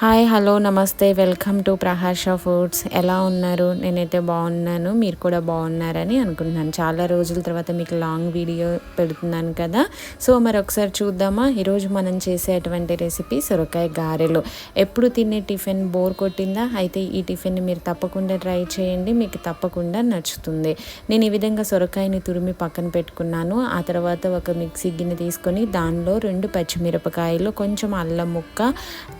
Hi hello నమస్తే welcome to Praharsha foods. ఎలా ఉన్నారు? నేనైతే బాగున్నాను. మీరు కూడా బాగున్నారని అనుకుంటున్నాను. చాలా రోజుల తర్వాత మీకు లాంగ్ వీడియో పెడుతున్నాను కదా. సో మరి ఒకసారి చూద్దామా? ఈరోజు మనం చేసేటువంటి రెసిపీ సొరకాయ గారెలు. ఎప్పుడు తినే టిఫిన్ బోర్ కొట్టిందా? అయితే ఈ టిఫిన్ని మీరు తప్పకుండా ట్రై చేయండి. మీకు తప్పకుండా నచ్చుతుంది. నేను ఈ విధంగా సొరకాయని తురిమి పక్కన పెట్టుకున్నాను. ఆ తర్వాత ఒక మిక్సీ గిన్నె తీసుకొని దానిలో రెండు పచ్చిమిరపకాయలు కొంచెం అల్లం ముక్క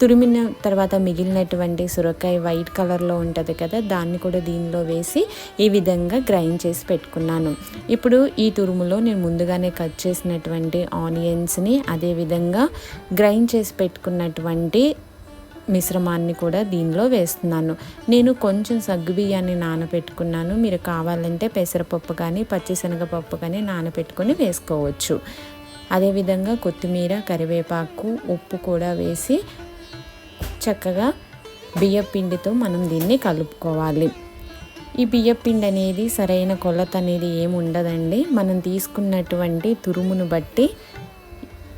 తురిమిన తర్వాత మిగిలినటువంటి సొరకాయ వైట్ కలర్లో ఉంటుంది కదా దాన్ని కూడా దీనిలో వేసి ఈ విధంగా గ్రైండ్ చేసి పెట్టుకున్నాను. ఇప్పుడు ఈ తురుములో నేను ముందుగానే కట్ చేసినటువంటి ఆనియన్స్ని అదేవిధంగా గ్రైండ్ చేసి పెట్టుకున్నటువంటి మిశ్రమాన్ని కూడా దీనిలో వేస్తున్నాను. నేను కొంచెం సగ్గుబియ్యాన్ని నానబెట్టుకున్నాను. మీరు కావాలంటే పెసరపప్పు కానీ పచ్చిశనగపప్పు కానీ నానబెట్టుకొని వేసుకోవచ్చు. అదేవిధంగా కొత్తిమీర కరివేపాకు ఉప్పు కూడా వేసి చక్కగా బియ్యపిండితో మనం దీన్ని కలుపుకోవాలి. ఈ బియ్యపిండి అనేది సరైన కొలత అనేది ఏమి ఉండదండి. మనం తీసుకున్నటువంటి తురుమును బట్టి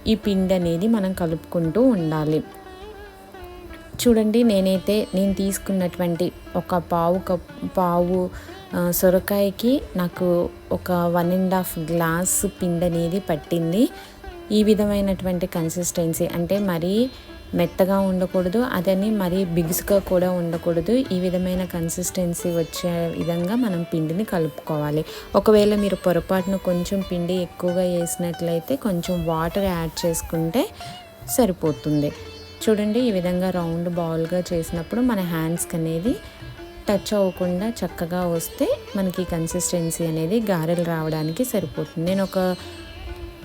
ఈ పిండి అనేది మనం కలుపుకుంటూ ఉండాలి. చూడండి నేనైతే నేను తీసుకున్నటువంటి ఒక పావు కప్ పావు సొరకాయకి నాకు ఒక వన్ అండ్ హాఫ్ గ్లాస్ పిండి అనేది పట్టింది. ఈ విధమైనటువంటి కన్సిస్టెన్సీ అంటే మరీ మెత్తగా ఉండకూడదు అదని మరీ బిగుసుగా కూడా ఉండకూడదు. ఈ విధమైన కన్సిస్టెన్సీ వచ్చే విధంగా మనం పిండిని కలుపుకోవాలి. ఒకవేళ మీరు పొరపాటున కొంచెం పిండి ఎక్కువగా వేసినట్లయితే కొంచెం వాటర్ యాడ్ చేసుకుంటే సరిపోతుంది. చూడండి ఈ విధంగా రౌండ్ బాల్గా చేసినప్పుడు మన హ్యాండ్స్కి అనేది టచ్ అవ్వకుండా చక్కగా వస్తే మనకి కన్సిస్టెన్సీ అనేది గారెలు రావడానికి సరిపోతుంది. నేను ఒక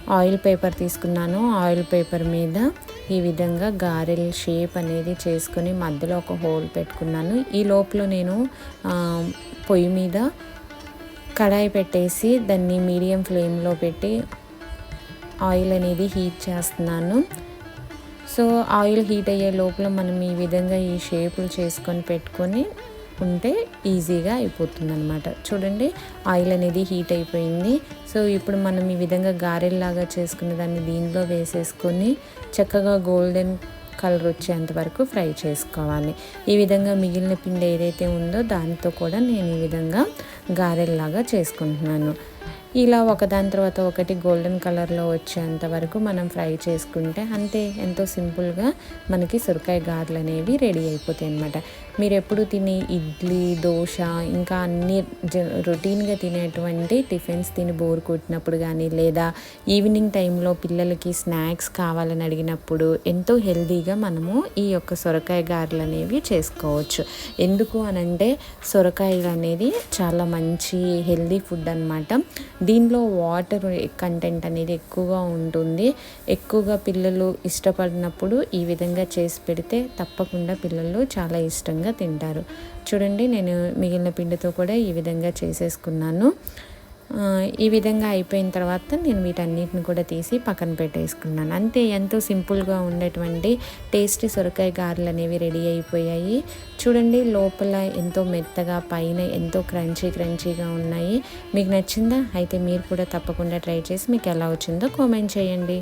ఆయిల్ పేపర్ తీసుకున్నాను. ఆయిల్ పేపర్ మీద ఈ విధంగా గారెల షేప్ అనేది చేసుకొని మధ్యలో ఒక హోల్ పెట్టుకున్నాను. ఈ లోపల నేను పొయ్యి మీద కడాయి పెట్టేసి దాన్ని మీడియం ఫ్లేమ్లో పెట్టి ఆయిల్ అనేది హీట్ చేస్తున్నాను. సో ఆయిల్ హీట్ అయ్యే లోపల మనం ఈ విధంగా ఈ షేపులు చేసుకొని పెట్టుకొని ఉంటే ఈజీగా అయిపోతుంది అనమాట చూడండి ఆయిల్ అనేది హీట్ అయిపోయింది. సో ఇప్పుడు మనం ఈ విధంగా గారెల్లాగా చేసుకున్న దాన్ని దీనిలో వేసేసుకొని చక్కగా గోల్డెన్ కలర్ వచ్చేంత వరకు ఫ్రై చేసుకోవాలి. ఈ విధంగా మిగిలిన పిండి ఏదైతే ఉందో దాంతో కూడా నేను ఈ విధంగా గారెల్లాగా చేసుకుంటున్నాను. ఇలా ఒకదాని తర్వాత ఒకటి గోల్డెన్ కలర్లో వచ్చేంత వరకు మనం ఫ్రై చేసుకుంటే అంతే ఎంతో సింపుల్గా మనకి సొరకాయ గారెలు అనేవి రెడీ అయిపోతాయి అనమాట మీరు ఎప్పుడు తినే ఇడ్లీ దోశ ఇంకా అన్ని రొటీన్గా తినేటువంటి టిఫిన్స్ తిని బోర్ కొట్టినప్పుడు కానీ లేదా ఈవినింగ్ టైంలో పిల్లలకి స్నాక్స్ కావాలని అడిగినప్పుడు ఎంతో హెల్దీగా మనము ఈ యొక్క సొరకాయ గారెలు అనేవి చేసుకోవచ్చు. ఎందుకు అనంటే సొరకాయలు అనేది చాలా మంచి హెల్దీ ఫుడ్ అనమాట దీనిలో వాటర్ కంటెంట్ అనేది ఎక్కువగా ఉంటుంది. ఎక్కువగా పిల్లలు ఇష్టపడినప్పుడు ఈ విధంగా చేసి పెడితే తప్పకుండా పిల్లలు చాలా ఇష్టంగా తింటారు. చూడండి నేను మిగిలిన పిండితో కూడా ఈ విధంగా చేసేసుకున్నాను. ఈ విధంగా అయిపోయిన తర్వాత నేను వీటన్నిటిని కూడా తీసి పక్కన పెట్టేసుకున్నాను. అంతే ఎంతో సింపుల్గా ఉండేటువంటి టేస్టీ సొరకాయ గారెలు అనేవి రెడీ అయిపోయాయి. చూడండి లోపల ఎంతో మెత్తగా పైన ఎంతో క్రంచీ క్రంచీగా ఉన్నాయి. మీకు నచ్చిందా? అయితే మీరు కూడా తప్పకుండా ట్రై చేసి మీకు ఎలా వచ్చిందో కామెంట్ చేయండి.